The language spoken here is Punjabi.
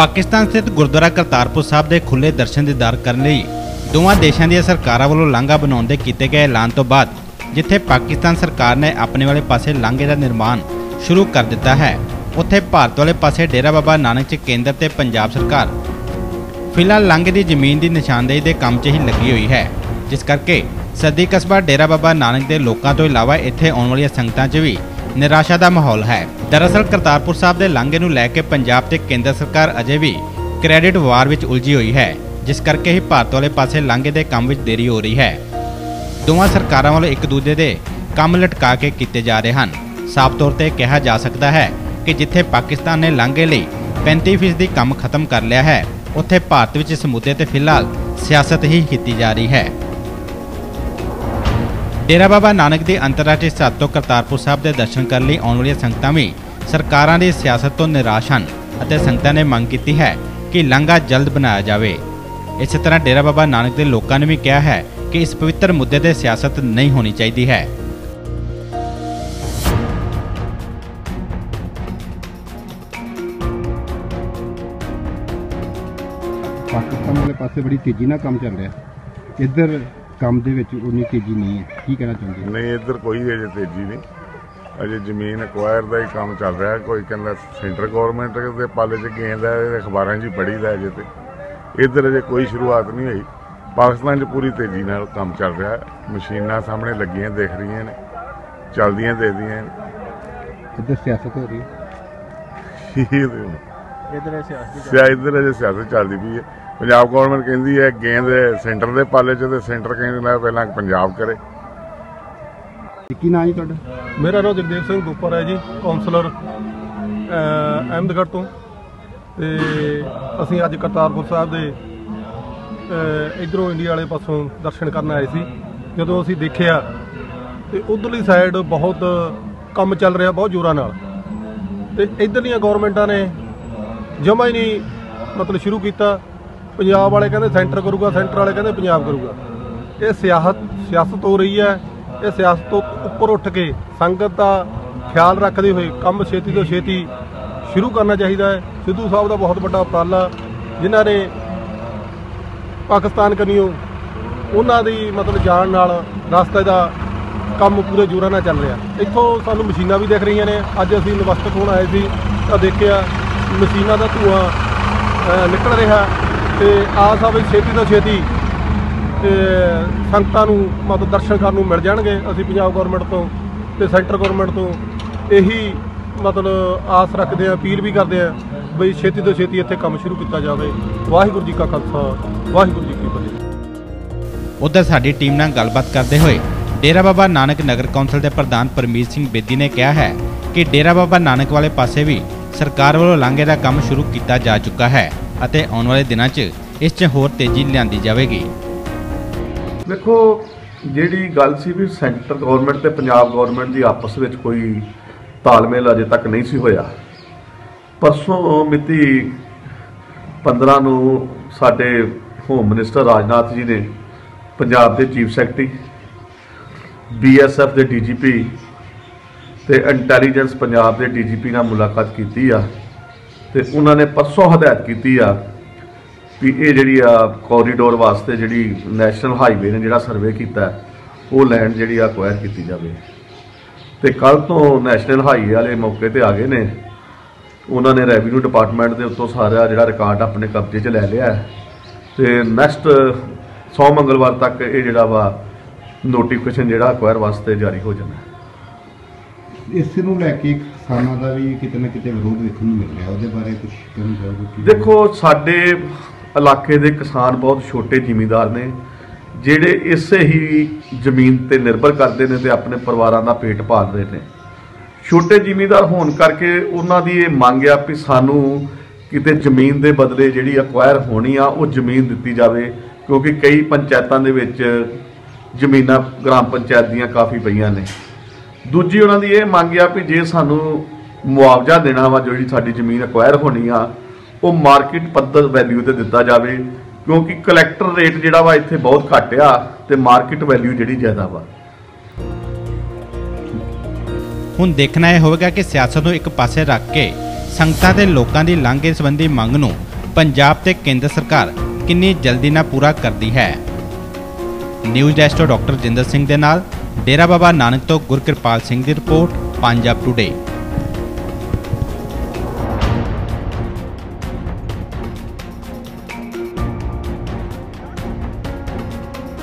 ਪਾਕਿਸਤਾਨ ਸਥਿਤ ਗੁਰਦੁਆਰਾ ਕਰਤਾਰਪੁਰ ਸਾਹਿਬ ਦੇ ਖੁੱਲੇ ਦਰਸ਼ਨ ਦੀਦਾਰ ਕਰਨ ਲਈ ਦੋਵਾਂ ਦੇਸ਼ਾਂ ਦੀਆਂ ਸਰਕਾਰਾਂ ਵੱਲੋਂ ਲਾਂਘਾ ਬਣਾਉਣ ਦੇ ਕੀਤੇ ਗਏ ਐਲਾਨ ਤੋਂ ਬਾਅਦ ਜਿੱਥੇ ਪਾਕਿਸਤਾਨ ਸਰਕਾਰ ਨੇ ਆਪਣੇ ਵਾਲੇ ਪਾਸੇ ਲਾਂਘੇ ਦਾ ਨਿਰਮਾਣ ਸ਼ੁਰੂ ਕਰ ਦਿੱਤਾ ਹੈ, ਉੱਥੇ ਭਾਰਤ ਵਾਲੇ ਪਾਸੇ ਡੇਰਾ ਬਾਬਾ ਨਾਨਕ 'ਚ ਕੇਂਦਰ ਤੇ ਪੰਜਾਬ ਸਰਕਾਰ। ਫਿਲਹਾਲ ਲਾਂਘੇ ਦੀ ਜ਼ਮੀਨ ਦੀ ਨਿਸ਼ਾਨਦੇਹੀ ਦੇ ਕੰਮ 'ਚ ਹੀ ਲੱਗੀ ਹੋਈ ਹੈ, ਜਿਸ ਕਰਕੇ ਸੱਦੀ ਕਸਬਾ ਡੇਰਾ ਬਾਬਾ ਨਾਨਕ ਦੇ ਲੋਕਾਂ ਤੋਂ ਇਲਾਵਾ ਇੱਥੇ ਆਉਣ ਵਾਲੀਆਂ ਸੰਗਤਾਂ 'ਚ ਵੀ ਨਿਰਾਸ਼ਾ ਦਾ ਮਾਹੌਲ ਹੈ। ਦਰਅਸਲ ਕਰਤਾਰਪੁਰ ਸਾਹਿਬ ਦੇ ਲਾਂਘੇ ਨੂੰ ਲੈ ਕੇ ਪੰਜਾਬ ਤੇ ਕੇਂਦਰ ਸਰਕਾਰ ਅਜੇ ਵੀ ਕ੍ਰੈਡਿਟ ਵਾਰ ਵਿੱਚ ਉਲਝੀ ਹੋਈ ਹੈ, ਜਿਸ ਕਰਕੇ ਹੀ ਭਾਰਤ ਵਾਲੇ ਪਾਸੇ ਲਾਂਘੇ ਦੇ ਕੰਮ ਵਿੱਚ ਦੇਰੀ ਹੋ ਰਹੀ ਹੈ। ਦੋਵਾਂ ਸਰਕਾਰਾਂ ਵੱਲੋਂ ਇੱਕ ਦੂਜੇ ਦੇ ਕੰਮ ਲਟਕਾ ਕੇ ਕੀਤੇ ਜਾ ਰਹੇ ਹਨ। ਸਾਫ਼ ਤੌਰ ਤੇ ਕਿਹਾ ਜਾ ਸਕਦਾ ਹੈ ਕਿ ਜਿੱਥੇ ਪਾਕਿਸਤਾਨ ਨੇ ਲਾਂਘੇ ਲਈ 35% ਦੀ ਕੰਮ ਖਤਮ ਕਰ ਲਿਆ ਹੈ, ਉੱਥੇ ਭਾਰਤ ਵਿੱਚ ਇਸ ਮੁੱਦੇ ਤੇ ਫਿਲਹਾਲ ਸਿਆਸਤ ਹੀ ਕੀਤੀ ਜਾ ਰਹੀ ਹੈ। ਡੇਰਾ ਬਾਬਾ ਨਾਨਕ ਦੀ ਅੰਤਰਰਾਸ਼ਟਰੀ ਸੱਤ ਤੋਂ ਕਰਤਾਰਪੁਰ ਸਾਹਿਬ ਦੇ ਦਰਸ਼ਨ ਕਰਨ ਲਈ ਆਉਣ ਵਾਲੀਆਂ ਸੰਗਤਾਂ ਵੀ ਸਰਕਾਰਾਂ ਦੀ ਸਿਆਸਤ ਤੋਂ ਨਿਰਾਸ਼ ਹਨ ਅਤੇ ਸੰਗਤਾਂ ਨੇ ਮੰਗ ਕੀਤੀ ਹੈ ਕਿ ਲਾਂਘਾ ਜਲਦ ਬਣਾਇਆ ਜਾਵੇ। ਇਸੇ ਤਰ੍ਹਾਂ ਡੇਰਾ ਬਾਬਾ ਨਾਨਕ ਦੇ ਲੋਕਾਂ ਨੇ ਵੀ ਕਿਹਾ ਹੈ ਕਿ ਇਸ ਪਵਿੱਤਰ ਮੁੱਦੇ ਤੇ ਸਿਆਸਤ ਨਹੀਂ ਹੋਣੀ ਚਾਹੀਦੀ ਹੈ। ਪਾਕਿਸਤਾਨ ਵਾਲੇ ਪਾਸੇ ਬੜੀ ਤੇਜ਼ੀ ਨਾਲ ਕੰਮ ਚੱਲ ਰਿਹਾ। ਇੱਧਰ ਕੰਮ ਦੇ ਵਿੱਚ ਉਨੀ ਤੇਜ਼ੀ ਨਹੀਂ ਹੈ। ਕੀ ਕਹਿਣਾ ਚਾਹੁੰਦੇ ਹੋ? ਨਹੀਂ ਇੱਧਰ ਕੋਈ ਅਜੇ ਤੇਜ਼ੀ ਨਹੀਂ। ਅਜੇ ਜ਼ਮੀਨ ਅਕਵਾਇਰ ਦਾ ਹੀ ਕੰਮ ਚੱਲ ਰਿਹਾ। ਕੋਈ ਕਹਿੰਦਾ ਸੈਂਟਰ ਗਵਰਨਮੈਂਟ ਦੇ ਪਾਲੇ 'ਚ ਗੇਂਦਾ ਇਹ ਅਖਬਾਰਾਂ 'ਚ ਹੀ ਪੜੀਦਾ ਅਜੇ ਤੇ। ਇੱਧਰ ਅਜੇ ਕੋਈ ਸ਼ੁਰੂਆਤ ਨਹੀਂ ਹੋਈ। ਪਾਕਿਸਤਾਨ 'ਚ ਪੂਰੀ ਤੇਜ਼ੀ ਨਾਲ ਕੰਮ ਚੱਲ ਰਿਹਾ। ਹੈ ਮਸ਼ੀਨਾਂ ਸਾਹਮਣੇ ਲੱਗੀਆਂ ਦਿਖ ਰਹੀਆਂ ਨੇ। ਚੱਲਦੀਆਂ ਦੇਖਦੀਆਂ ਇੱਧਰ ਸਿਆਸਤ ਹੋ ਰਹੀ ਹੈ। ਇਧਰ ਸਿਆ ਇੱਧਰ ਅਜੇ ਸਿਆਸਤ ਚੱਲਦੀ ਪਈ ਹੈ। ਪੰਜਾਬ ਗਵਰਨਮੈਂਟ ਕਹਿੰਦੀ ਹੈ ਗੇਂਦ ਸੈਂਟਰ ਦੇ ਪਾਲੇ 'ਚ ਤੇ ਸੈਂਟਰ ਕਹਿੰਦਾ ਪਹਿਲਾਂ ਪੰਜਾਬ ਕਰੇ। ਕੀ ਨਾਂ ਜੀ ਤੁਹਾਡਾ? ਮੇਰਾ ਨਾਮ ਜਗਦੇਵ ਸਿੰਘ ਗੋਪਰ ਹੈ ਜੀ ਕਾਉਂਸਲਰ ਅਹ, ਅਹਿਮਦਗੜ੍ਹ ਤੋਂ। ਤੇ ਅਸੀਂ ਅੱਜ ਕਰਤਾਰਪੁਰ ਸਾਹਿਬ ਦੇ ਇੱਧਰੋਂ ਇੰਡੀਆ ਵਾਲੇ ਪਾਸੋਂ ਦਰਸ਼ਨ ਕਰਨ ਆਏ ਸੀ। ਜਦੋਂ ਅਸੀਂ ਦੇਖਿਆ ਤੇ ਉਧਰਲੀ ਸਾਈਡ ਬਹੁਤ ਕੰਮ ਚੱਲ ਰਿਹਾ ਬਹੁਤ ਜ਼ੋਰਾਂ ਨਾਲ। ਤੇ ਇੱਧਰਲੀਆਂ ਗਵਰਨਮੈਂਟਾਂ ਨੇ ਜਮਾ ਹੀ ਨਹੀਂ ਮਤਲਬ ਸ਼ੁਰੂ ਕੀਤਾ। ਪੰਜਾਬ ਵਾਲੇ ਕਹਿੰਦੇ ਸੈਂਟਰ ਕਰੂਗਾ, ਸੈਂਟਰ ਵਾਲੇ ਕਹਿੰਦੇ ਪੰਜਾਬ ਕਰੂਗਾ। ਇਹ ਸਿਆਸਤ ਸਿਆਸਤ ਹੋ ਰਹੀ ਹੈ। ਇਹ ਸਿਆਸਤ ਤੋਂ ਉੱਪਰ ਉੱਠ ਕੇ ਸੰਗਤ ਦਾ ਖਿਆਲ ਰੱਖਦੇ ਹੋਏ ਕੰਮ ਛੇਤੀ ਤੋਂ ਛੇਤੀ ਸ਼ੁਰੂ ਕਰਨਾ ਚਾਹੀਦਾ ਹੈ। ਸਿੱਧੂ ਸਾਹਿਬ ਦਾ ਬਹੁਤ ਵੱਡਾ ਉਪਰਾਲਾ, ਜਿਨ੍ਹਾਂ ਨੇ ਪਾਕਿਸਤਾਨ ਕਨੀਓ ਉਹਨਾਂ ਦੀ ਮਤਲਬ ਜਾਣ ਨਾਲ ਰਸਤੇ ਦਾ ਕੰਮ ਪੂਰੇ ਜੋਰਾਂ ਨਾਲ ਚੱਲ ਰਿਹਾ। ਇੱਥੋਂ ਸਾਨੂੰ ਮਸ਼ੀਨਾਂ ਵੀ ਦਿਖ ਰਹੀਆਂ ਨੇ। ਅੱਜ ਅਸੀਂ ਨਵਸਤਕ ਹੋਣ ਆਏ ਸੀ, ਤਾਂ ਦੇਖਿਆ ਮਸ਼ੀਨਾਂ ਦਾ ਧੂਆਂ ਨਿਕਲ ਰਿਹਾ ਤੇ ਆਸ ਆ ਵੀ ਛੇਤੀ ਤੋਂ ਛੇਤੀ, ਤੇ ਸੰਗਤਾਂ ਨੂੰ, ਮਤਲਬ ਦਰਸ਼ਨ ਕਰਨ ਨੂੰ ਮਿਲ ਜਾਣਗੇ ਅਸੀਂ ਪੰਜਾਬ ਗਵਰਨਮੈਂਟ ਤੋਂ ਤੇ ਸੈਂਟਰ ਗਵਰਨਮੈਂਟ ਤੋਂ। ਇਹੀ ਮਤਲਬ ਆਸ ਰੱਖਦੇ ਆ, ਅਪੀਲ ਵੀ ਕਰਦੇ ਆ ਬਈ ਛੇਤੀ ਤੋਂ ਛੇਤੀ ਇੱਥੇ ਕੰਮ ਸ਼ੁਰੂ ਕੀਤਾ ਜਾਵੇ। ਵਾਹਿਗੁਰੂ ਜੀ ਕਾ ਖਾਲਸਾ, ਵਾਹਿਗੁਰੂ ਜੀ ਕੀ ਫਤਿਹ। ਉਧਰ ਸਾਡੀ ਟੀਮ ਨਾਲ ਗੱਲਬਾਤ ਕਰਦੇ ਹੋਏ ਡੇਰਾ ਬਾਬਾ ਨਾਨਕ ਨਗਰ ਕੌਂਸਲ ਦੇ ਪ੍ਰਧਾਨ ਪਰਮੀਤ ਸਿੰਘ ਬੇਦੀ ਨੇ ਕਿਹਾ ਹੈ ਕਿ ਡੇਰਾ ਬਾਬਾ ਨਾਨਕ ਵਾਲੇ ਪਾਸੇ ਵੀ ਸਰਕਾਰ ਵੱਲੋਂ ਲਾਂਘੇ ਦਾ ਕੰਮ ਸ਼ੁਰੂ ਕੀਤਾ ਜਾ ਚੁੱਕਾ ਹੈ ਅਤੇ ਆਉਣ ਵਾਲੇ ਦਿਨਾਂ 'ਚ ਇਸ 'ਚ ਹੋਰ ਤੇਜ਼ੀ ਲਿਆਂਦੀ ਜਾਵੇਗੀ। ਦੇਖੋ, ਜਿਹੜੀ ਗੱਲ ਸੀ ਵੀ ਸੈਂਟਰ ਗਵਰਨਮੈਂਟ ਤੇ ਪੰਜਾਬ ਗਵਰਨਮੈਂਟ ਦੀ ਆਪਸ ਵਿੱਚ ਕੋਈ ਤਾਲਮੇਲ ਅਜੇ ਤੱਕ ਨਹੀਂ ਸੀ ਹੋਇਆ। ਪਰਸੋਂ ਮਿਤੀ 15 ਨੂੰ ਸਾਡੇ ਹੋਮ ਮਿਨਿਸਟਰ ਰਾਜਨਾਥ ਜੀ ਨੇ ਪੰਜਾਬ ਦੇ ਚੀਫ ਸੈਕਟਰੀ ਬੀਐਸਐਫ ਦੇ ਡੀਜੀਪੀ ਤੇ ਇੰਟੈਲੀਜੈਂਸ ਪੰਜਾਬ ਦੇ ਡੀਜੀਪੀ ਨਾਲ ਮੁਲਾਕਾਤ ਕੀਤੀ ਆ ਤੇ ਉਹਨਾਂ ਨੇ ਪਰਸੋਂ ਹਦਾਇਤ ਕੀਤੀ ਆ ਵੀ ਇਹ ਜਿਹੜੀ ਆ ਕੋਰੀਡੋਰ ਵਾਸਤੇ ਜਿਹੜੀ ਨੈਸ਼ਨਲ ਹਾਈਵੇ ਨੇ ਜਿਹੜਾ ਸਰਵੇ ਕੀਤਾ, ਉਹ ਲੈਂਡ ਜਿਹੜੀ ਆ ਅਕਵਾਇਰ ਕੀਤੀ ਜਾਵੇ। ਤੇ ਕੱਲ ਤੋਂ ਨੈਸ਼ਨਲ ਹਾਈਵੇ ਵਾਲੇ ਮੌਕੇ ਤੇ ਆ ਗਏ ਨੇ। ਉਹਨਾਂ ਨੇ ਰੈਵਨਿਊ ਡਿਪਾਰਟਮੈਂਟ ਦੇ ਉੱਤੋਂ ਸਾਰਾ ਜਿਹੜਾ ਰਿਕਾਰਡ ਆਪਣੇ ਕਬਜ਼ੇ 'ਚ ਲੈ ਲਿਆ। ਹੈ ਤੇ ਨੈਕਸਟ ਸੋਮ ਮੰਗਲਵਾਰ ਤੱਕ ਇਹ ਜਿਹੜਾ ਵਾ ਨੋਟੀਫਿਕੇਸ਼ਨ ਜਿਹੜਾ ਅਕਵਾਇਰ ਵਾਸਤੇ ਜਾਰੀ ਹੋ ਜਾਣਾ। ਇਸ ਨੂੰ ਲੈ ਕੇ ਕਿਸਾਨਾਂ ਦਾ ਵੀ ਕਿਤੇ ਨਾ ਕਿਤੇ ਵਿਰੋਧ ਵੇਖਣ ਨੂੰ ਮਿਲ ਰਿਹਾ। ਉਹਦੇ ਬਾਰੇ ਕੁਝ ਕਹਿਣਾ ਚਾਹੋਗੇ ਦੇਖੋ, ਸਾਡੇ ਇਲਾਕੇ ਦੇ ਕਿਸਾਨ ਬਹੁਤ ਛੋਟੇ ਜ਼ਿਮੀਂਦਾਰ ਨੇ, ਜਿਹੜੇ ਇਸੇ ਹੀ ਜ਼ਮੀਨ ਤੇ ਨਿਰਭਰ ਕਰਦੇ ਨੇ ਤੇ ਆਪਣੇ ਪਰਿਵਾਰਾਂ ਦਾ ਪੇਟ ਪਾਲਦੇ ਨੇ। ਛੋਟੇ ਜ਼ਿਮੀਂਦਾਰ ਹੋਣ ਕਰਕੇ ਉਹਨਾਂ ਦੀ ਇਹ ਮੰਗ ਆ ਵੀ ਸਾਨੂੰ ਕਿਤੇ ਜ਼ਮੀਨ ਦੇ ਬਦਲੇ ਜਿਹੜੀ ਅਕਵਾਇਰ ਹੋਣੀ ਆ, ਉਹ ਜ਼ਮੀਨ ਦਿੱਤੀ ਜਾਵੇ, ਕਿਉਂਕਿ ਕਈ ਪੰਚਾਇਤਾਂ ਦੇ ਵਿੱਚ ਜ਼ਮੀਨਾਂ ਗ੍ਰਾਮ ਪੰਚਾਇਤ ਦੀਆਂ ਕਾਫੀ ਪਈਆਂ ਨੇ। ਦੂਜੀ ਉਹਨਾਂ ਦੀ ਇਹ ਮੰਗ ਆ ਵੀ ਜੇ ਸਾਨੂੰ ਮੁਆਵਜ਼ਾ ਦੇਣਾ ਵਾ ਜਿਹੜੀ ਸਾਡੀ ਜ਼ਮੀਨ ਅਕਵਾਇਰ ਹੋਣੀ ਆ, ਉਹ ਮਾਰਕੀਟ ਪੱਧਰ ਵੈਲਿਊ ਤੇ ਦਿੱਤਾ ਜਾਵੇ, ਕਿਉਂਕਿ ਕਲੈਕਟਰ ਰੇਟ ਜਿਹੜਾ ਵਾ ਇੱਥੇ ਬਹੁਤ ਘੱਟ ਆ ਤੇ ਮਾਰਕੀਟ ਵੈਲਿਊ ਜਿਹੜੀ ਜ਼ਿਆਦਾ ਵਾ। ਹੁਣ ਦੇਖਣਾ ਇਹ ਹੋਵੇਗਾ ਕਿ ਸਿਆਸਤ ਨੂੰ ਇੱਕ ਪਾਸੇ ਰੱਖ ਕੇ ਸੰਗਤਾਂ ਦੇ ਲੋਕਾਂ ਦੀ ਲਾਂਘੇ ਸੰਬੰਧੀ ਮੰਗ ਨੂੰ ਪੰਜਾਬ ਤੇ ਕੇਂਦਰ ਸਰਕਾਰ ਕਿੰਨੀ ਜਲਦੀ ਨਾਲ ਪੂਰਾ ਕਰਦੀ ਹੈ। ਨਿਊਜ਼ ਡੈਸਟੋ ਡਾਕਟਰ ਜਿੰਦਰ ਸਿੰਘ ਦੇ ਨਾਲ ਡੇਰਾ ਬਾਬਾ ਨਾਨਕ ਤੋਂ ਗੁਰਕਿਰਪਾਲ ਸਿੰਘ ਦੀ ਰਿਪੋਰਟ ਪੰਜਾਬ ਟੁਡੇ